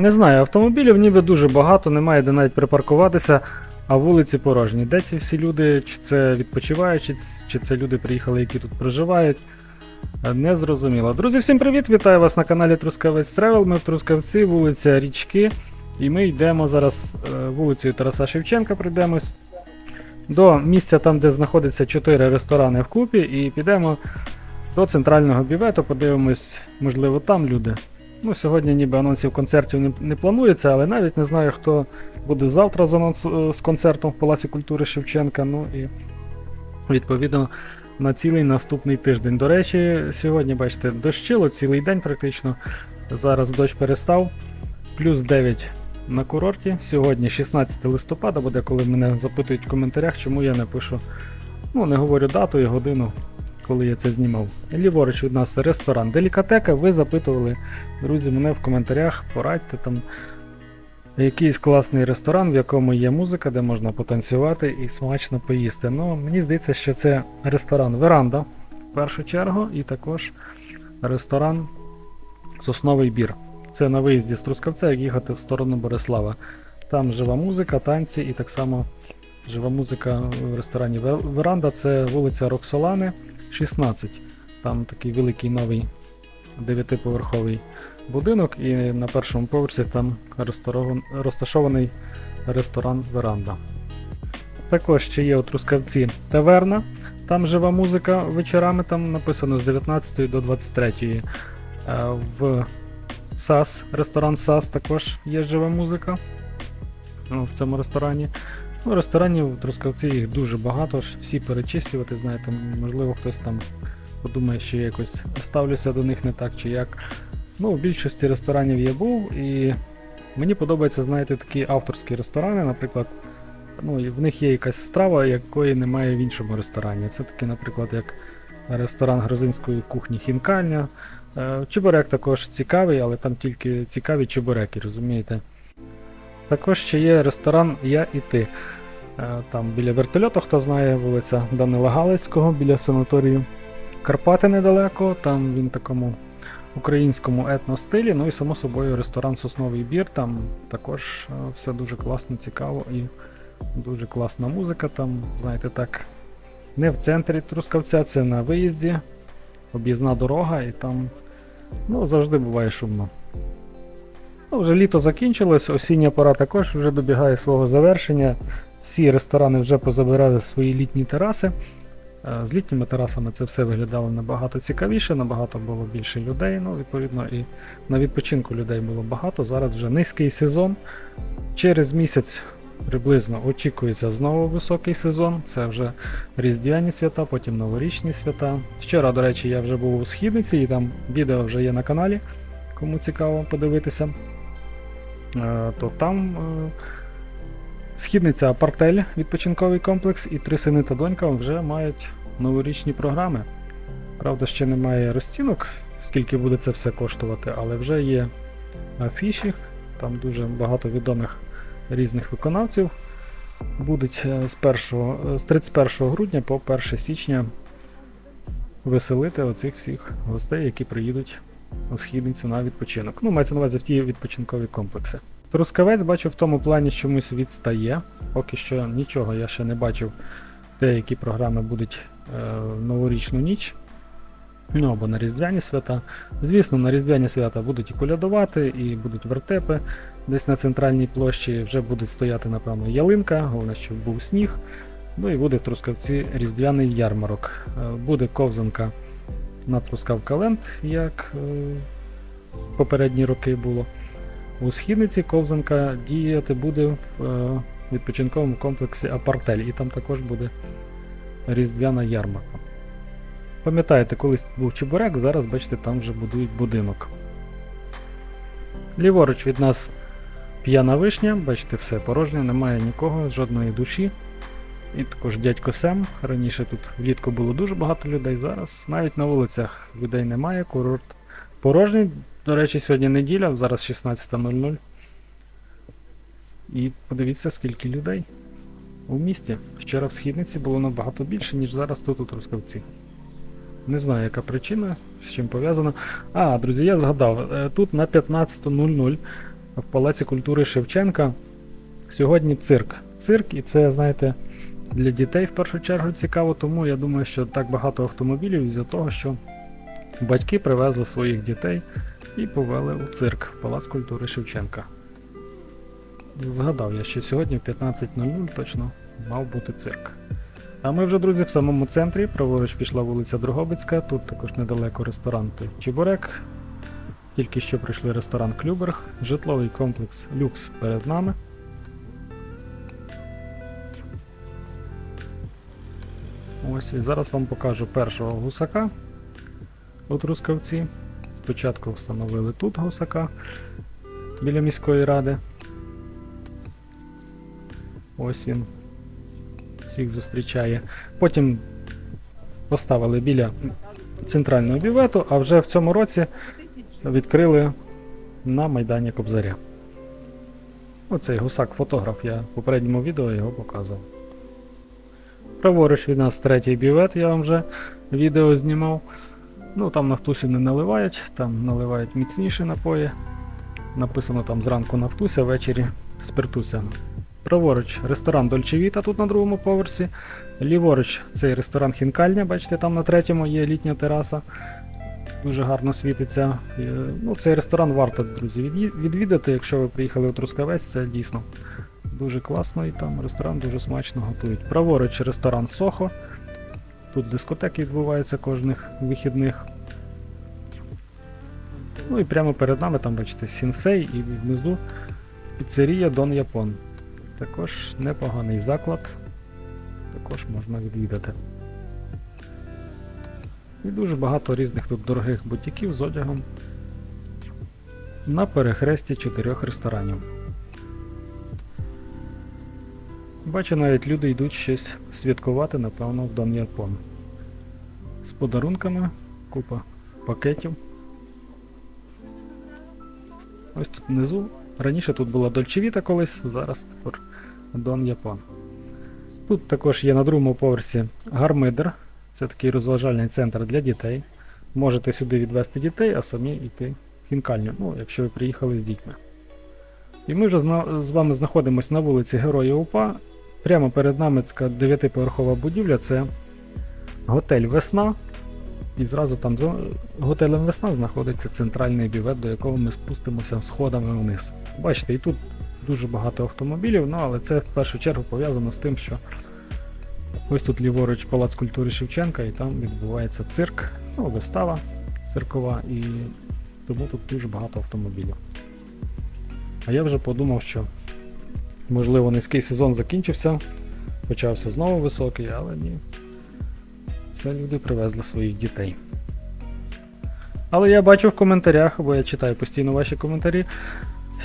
Не знаю, автомобілів ніби дуже багато, немає де навіть припаркуватися, а вулиці порожні. Де ці всі люди? Чи це відпочиваючі, чи це люди приїхали, які тут проживають? Е, Не зрозуміло. Друзі, всім привіт! Вітаю вас на каналі Трускавець Тревел. Ми в Трускавці, вулиця Річки. І ми йдемо зараз е, вулицею Тараса Шевченка, прийдемось до місця, там, де знаходиться 4 ресторани вкупі, і підемо до центрального бювету, подивимось, можливо, там люди. Ну, сьогодні ніби анонсів концертів не, не планується, але навіть не знаю, хто буде завтра з, анонс, е, з концертом в Палаці культури Шевченка. Ну і відповідно на цілий наступний тиждень. До речі, сьогодні, бачите, дощило цілий день практично. Зараз дощ перестав. Плюс 9 на курорті. Сьогодні 16 листопада буде, коли мене запитують в коментарях, чому я не пишу. Ну, не говорю дату і годину, коли я це знімав. Ліворуч від нас ресторан Делікатека. Ви запитували, друзі, мене в коментарях, порадьте там якийсь класний ресторан, в якому є музика, де можна потанцювати і смачно поїсти. Ну, мені здається, що це ресторан Веранда в першу чергу, і також ресторан Сосновий бір. Це на виїзді з Трускавця, як їхати в сторону Борислава. Там жива музика, танці і так само жива музика в ресторані Веранда. Це вулиця Роксолани, 16. Там такий великий новий дев'ятиповерховий будинок, і на першому поверсі там розташований ресторан Веранда. Також ще є у Трускавці таверна, там жива музика вечорами, там написано з 19 до 23. Е, В САС, ресторан САС також є жива музика в цьому ресторані. Ну, ресторанів в Трускавці їх дуже багато, всі перечислювати, знаєте, можливо, хтось там подумає, що я якось ставлюся до них не так чи як. Ну, в більшості ресторанів я був, і мені подобаються, знаєте, такі авторські ресторани, наприклад. Ну, в них є якась страва, якої немає в іншому ресторані. Це такий, наприклад, як ресторан грузинської кухні Хінкальня. Е, Чебурек також цікавий, але там тільки цікаві чебуреки, розумієте? Також ще є ресторан Я і ти. Е, Там біля вертольоту, хто знає, вулиця Данила Галицького, біля санаторію Карпати недалеко. Там він такому українському етностилі. Ну і само собою ресторан Сосновий Бір. Там також е, все дуже класно, цікаво і дуже класна музика. Там, знаєте, так, не в центрі Трускавця, це на виїзді об'їзна дорога, і там ну, завжди буває шумно. Ну, вже літо закінчилось, осіння пора також вже добігає свого завершення. Всі ресторани вже позабирали свої літні тераси. Е, З літніми терасами це все виглядало набагато цікавіше, набагато було більше людей. Ну, відповідно, і на відпочинку людей було багато. Зараз вже низький сезон. Через місяць приблизно очікується знову високий сезон. Це вже Різдвяні свята, потім новорічні свята. Вчора, до речі, я вже був у східниці, і там відео вже є на каналі, кому цікаво подивитися. Е, То там е, східниця Апартель, відпочинковий комплекс, і три сини та донька вже мають новорічні програми. Правда, ще немає розцінок, скільки буде це все коштувати, але вже є афіші, там дуже багато відомих різних виконавців будуть е, з, 1, з 31 грудня по 1 січня веселити оцих всіх гостей, які приїдуть у східницю на відпочинок. Ну, мається на увазі в ті відпочинкові комплекси. Трускавець бачу в тому плані чомусь відстає. Поки що нічого я ще не бачив, де які програми будуть е, в новорічну ніч. Ну або на Різдвяні свята. Звісно, на Різдвяні свята будуть і колядувати, і будуть вертепи. Десь на центральній площі вже буде стояти, напевно, ялинка, головне, щоб був сніг. Ну і буде в Трускавці різдвяний ярмарок. Е, Буде ковзанка на Трускавка Ленд, як е, попередні роки було. У східниці ковзанка діяти буде в е, відпочинковому комплексі Апартель, і там також буде різдвяна ярмарка. Пам'ятаєте, колись був Чебурек, зараз, бачите, там вже будують будинок. Ліворуч від нас п'яна вишня, бачите, все порожнє, немає нікого, жодної душі. І також дядько Сем. Раніше тут влітку було дуже багато людей, зараз навіть на вулицях людей немає, курорт порожній. До речі, сьогодні неділя, зараз 16.00. І подивіться, скільки людей у місті. Вчора в східниці було набагато більше, ніж зараз тут у Трускавці. Не знаю, яка причина, з чим пов'язано. А, друзі, я згадав, е, тут на 15.00 в Палаці культури Шевченка. Сьогодні цирк. Цирк, і це, знаєте, для дітей в першу чергу цікаво, тому я думаю, що так багато автомобілів із-за того, що батьки привезли своїх дітей і повели у цирк Палац культури Шевченка. Згадав я, що сьогодні в 15.00 точно мав бути цирк. А ми вже, друзі, в самому центрі. Праворуч пішла вулиця Дрогобицька, тут також недалеко ресторан Чебурек. Тільки що прийшли ресторан Клюберг, житловий комплекс Люкс перед нами. Ось і зараз вам покажу першого гусака у Трускавці. Спочатку встановили тут гусака біля міської ради. Ось він всіх зустрічає. Потім поставили біля центрального бювету, а вже в цьому році відкрили на Майдані Кобзаря. Оцей гусак-фотограф, я в попередньому відео його показував. Праворуч від нас третій бювет, я вам вже відео знімав. Ну там нафтусю не наливають, там наливають міцніші напої. Написано там зранку нафтуся, ввечері спиртуся. Праворуч ресторан Дольче Віта тут на другому поверсі. Ліворуч цей ресторан Хінкальня, бачите, там на третьому є літня тераса. Дуже гарно світиться. Е, Ну, цей ресторан варто, друзі, відвідати, якщо ви приїхали у Трускавець, це дійсно дуже класно і там ресторан дуже смачно готують. Праворуч ресторан Сохо. Тут дискотеки відбуваються кожних вихідних. Ну і прямо перед нами там, бачите, Сінсей і внизу піцерія Дон Япон. Також непоганий заклад. Також можна відвідати. І дуже багато різних тут дорогих бутіків з одягом на перехресті чотирьох ресторанів. Бачу, навіть люди йдуть щось святкувати, напевно, в Дон Япон. З подарунками, купа пакетів. Ось тут внизу. Раніше тут була Дольчевіта колись, зараз тепер Дон Япон. Тут також є на другому поверсі гармидер. Це такий розважальний центр для дітей. Можете сюди відвести дітей, а самі йти в хінкальню, ну, якщо ви приїхали з дітьми. І ми вже з вами знаходимося на вулиці Героїв УПА. Прямо перед нами така дев'ятиповерхова будівля це готель Весна. І зразу там за готелем Весна знаходиться центральний бювет, до якого ми спустимося сходами вниз. Бачите, і тут дуже багато автомобілів, ну але це в першу чергу пов'язано з тим, що ось тут ліворуч Палац культури Шевченка, і там відбувається цирк, ну, вистава циркова, і тому тут дуже багато автомобілів. А я вже подумав, що можливо низький сезон закінчився, почався знову високий, але ні. Це люди привезли своїх дітей. Але я бачу в коментарях, бо я читаю постійно ваші коментарі,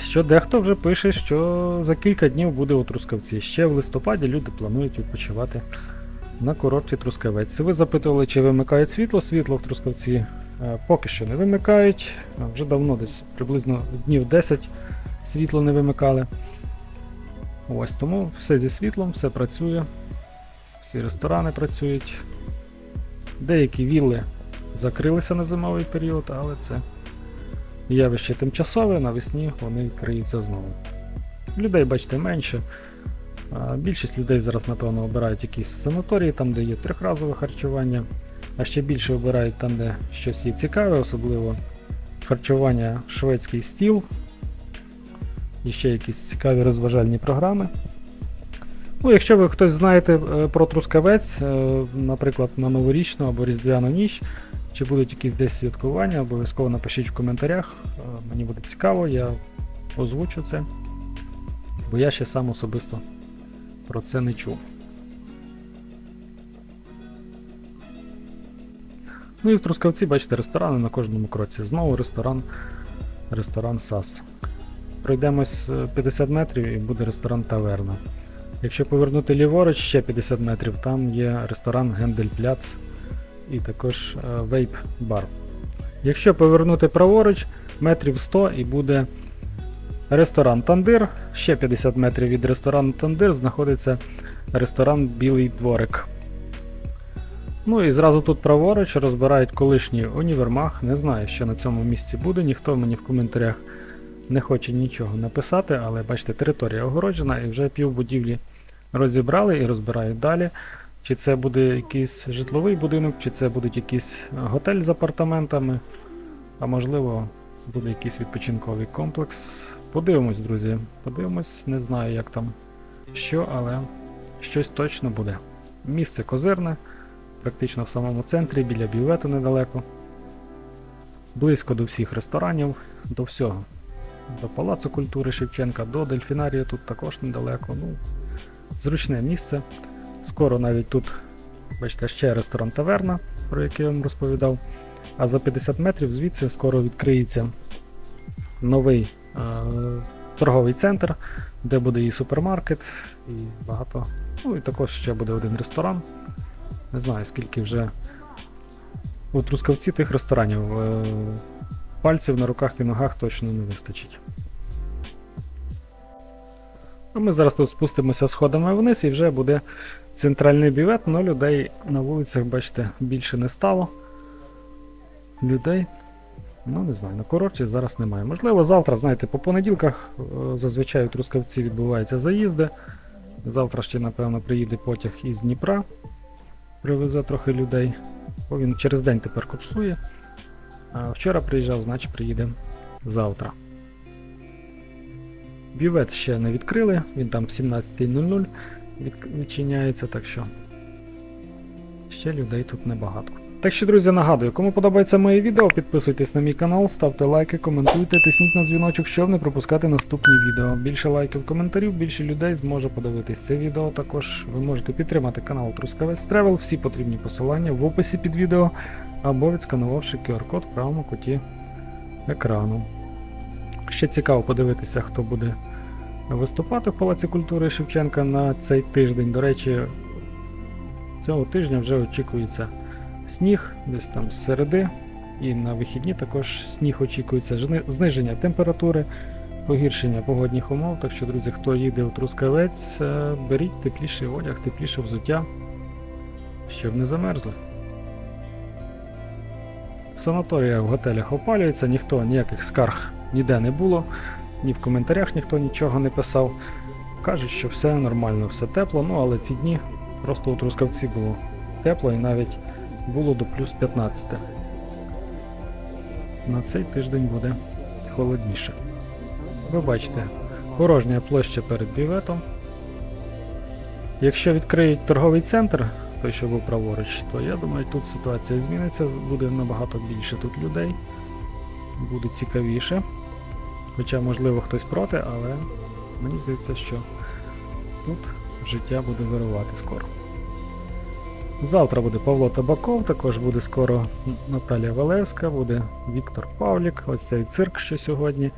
що дехто вже пише, що за кілька днів буде у Трускавці. Ще в листопаді люди планують відпочивати на курорті Трускавець. Ви запитували, чи вимикають світло. Світло в Трускавці е, поки що не вимикають. Е, Вже давно, десь приблизно днів 10 світло не вимикали. Ось тому все зі світлом, все працює. Всі ресторани працюють. Деякі вілли закрилися на зимовий період, але це явище тимчасове, навесні вони відкриються знову. Людей, бачите, менше. Більшість людей зараз, напевно, обирають якісь санаторії, там, де є трьохразове харчування, а ще більше обирають там, де щось є цікаве, особливо харчування шведський стіл. І ще якісь цікаві розважальні програми. Ну, якщо ви хтось знаєте е, про Трускавець, е, наприклад, на новорічну або Різдвяну ніч, чи будуть якісь десь святкування, обов'язково напишіть в коментарях. Е, Мені буде цікаво, я озвучу це. Бо я ще сам особисто про це не чув. Ну і в Трускавці, бачите, ресторани на кожному кроці. Знову ресторан, ресторан САС. Пройдемось е, 50 метрів і буде ресторан Таверна. Якщо повернути ліворуч ще 50 метрів, там є ресторан Гендель-Пляц і також е, вейп-бар. Якщо повернути праворуч, метрів 100 і буде ресторан Тандир. Ще 50 метрів від ресторану Тандир знаходиться ресторан Білий дворик. Ну і зразу тут праворуч розбирають колишній універмаг. Не знаю, що на цьому місці буде, ніхто мені в коментарях не хоче нічого написати, але бачите, територія огороджена і вже пів будівлі розібрали і розбирають далі. Чи це буде якийсь житловий будинок, чи це буде якийсь готель з апартаментами, а можливо, буде якийсь відпочинковий комплекс. Подивимось, друзі. Подивимось, не знаю, як там що, але щось точно буде. Місце козирне, практично в самому центрі, біля бювету недалеко. Близько до всіх ресторанів, до всього. До Палацу культури Шевченка, до Дельфінарію тут також недалеко. Ну, зручне місце. Скоро навіть тут, бачите, ще ресторан Таверна, про який я вам розповідав. А за 50 метрів звідси скоро відкриється новий е- торговий центр, де буде і супермаркет, і багато. Ну і також ще буде один ресторан. Не знаю, скільки вже у Трускавці тих ресторанів. Е- пальців на руках і ногах точно не вистачить. А ми зараз тут спустимося сходами вниз і вже буде центральний бювет, але людей на вулицях, бачите, більше не стало. Людей, ну не знаю, на курорті зараз немає. Можливо, завтра, знаєте, по понеділках е, зазвичай у Трускавці відбуваються заїзди. Завтра ще, напевно, приїде потяг із Дніпра, привезе трохи людей. Бо він через день тепер курсує. Вчора приїжджав, значить приїде завтра. Бювет ще не відкрили, він там в 17.00 відчиняється, так що ще людей тут небагато. Так що, друзі, нагадую, кому подобається моє відео, підписуйтесь на мій канал, ставте лайки, коментуйте, тисніть на дзвіночок, щоб не пропускати наступні відео. Більше лайків, коментарів, більше людей зможе подивитись це відео. Також ви можете підтримати канал Трускавець Тревел. Всі потрібні посилання в описі під відео або відсканувавши QR-код в правому куті екрану. Ще цікаво подивитися, хто буде виступати в Палаці культури Шевченка на цей тиждень. До речі, цього тижня вже очікується сніг, десь там з середи, і на вихідні також сніг очікується, зниження температури, погіршення погодних умов. Так що, друзі, хто їде у Трускавець, е, беріть тепліший одяг, тепліше взуття, щоб не замерзли. Санаторія в готелях опалюється, ніхто ніяких скарг ніде не було, ні в коментарях ніхто нічого не писав. Кажуть, що все нормально, все тепло, ну але ці дні просто у Трускавці було тепло і навіть було до плюс 15. На цей тиждень буде холодніше. Ви бачите, порожня площа перед бюветом. Якщо відкриють торговий центр, той, що був праворуч, то я думаю, тут ситуація зміниться, буде набагато більше тут людей. Буде цікавіше. Хоча, можливо, хтось проти, але мені здається, що тут життя буде вирувати скоро. Завтра буде Павло Табаков, також буде скоро Наталія Валевська, буде Віктор Павлік, ось цей цирк, що сьогодні.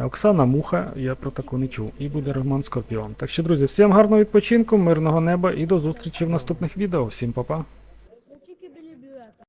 Е, Оксана Муха, я про таку не чув. І буде Роман Скорпіон. Так що, друзі, всім гарного відпочинку, мирного неба і до зустрічі в наступних відео. Всім па-па!